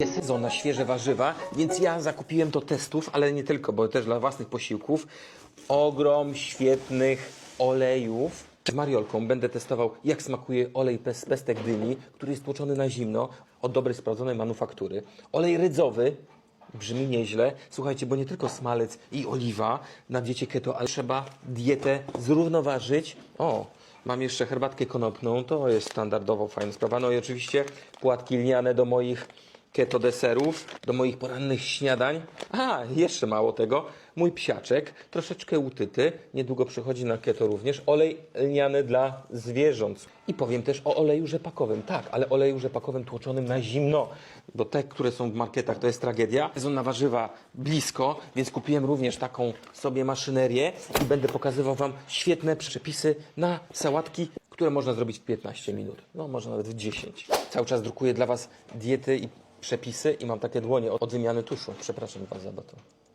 Jest sezon na świeże warzywa, więc ja zakupiłem do testów, ale nie tylko, bo też dla własnych posiłków, ogrom świetnych olejów. Z Mariolką będę testował, jak smakuje olej pes- z pestek dyni, który jest tłoczony na zimno od dobrej, sprawdzonej manufaktury. Olej rydzowy, brzmi nieźle. Słuchajcie, bo nie tylko smalec i oliwa na diecie keto, ale trzeba dietę zrównoważyć. O, mam jeszcze herbatkę konopną, to jest standardowo fajna sprawa. No i oczywiście płatki lniane do moich keto deserów, do moich porannych śniadań. A, jeszcze mało tego, mój psiaczek, troszeczkę utyty, niedługo przychodzi na keto również, olej lniany dla zwierząt. I powiem też o oleju rzepakowym, tak, ale oleju rzepakowym tłoczonym na zimno, bo te, które są w marketach, to jest tragedia. Sezon na warzywa blisko, więc kupiłem również taką sobie maszynerię i będę pokazywał Wam świetne przepisy na sałatki, które można zrobić w 15 minut, no może nawet w 10. Cały czas drukuję dla Was diety i przepisy i mam takie dłonie od wymiany tuszu. Przepraszam Was za to.